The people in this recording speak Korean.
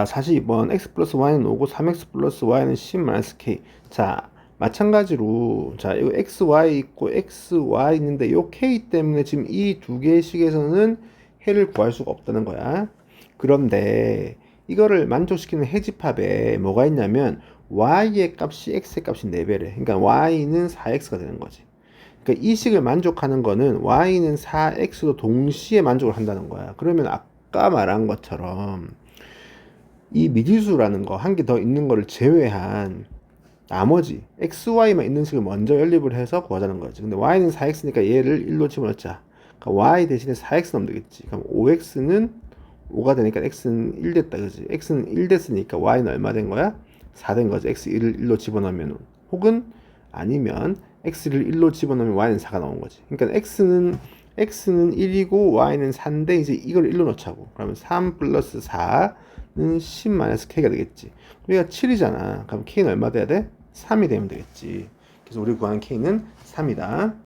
자, 42번 x 플러스 y는 5고 3x 플러스 y는 10 마이너스 k. 자, 마찬가지로 자, 이거 xy 있고 xy 있는데 요 k 때문에 지금 이 두 개의 식에서는 해를 구할 수가 없다는 거야. 그런데 이거를 만족시키는 해집합에 뭐가 있냐면 y의 값이 x의 값이 4배래. 그러니까 y는 4x가 되는 거지. 그러니까 이 식을 만족하는 거는 y는 4x도 동시에 만족을 한다는 거야. 그러면 아까 말한 것처럼 이 미지수라는 거 한 개 더 있는 거를 제외한 나머지 x, y만 있는 식을 먼저 연립을 해서 구하자는 거지. 근데 y는 4x니까 얘를 1로 집어넣자. 그러니까 y 대신에 4x 넣으면 되겠지. 그럼 5x는 5가 되니까 x는 1 됐다. 그지? x는 1 됐으니까 y는 얼마 된 거야? 4 된 거지. x 1을 1로 집어넣으면 혹은 아니면 x를 1로 집어넣으면 y는 4가 나온 거지. 그러니까 x는 x는 1이고 y는 4인데 이제 이걸 1로 넣자고. 그러면 3 플러스 4는 10 마이너스 k가 되겠지. 우리가 7이잖아. 그럼 k는 얼마 돼야 돼? 3이 되면 되겠지. 그래서 우리 구하는 k는 3이다.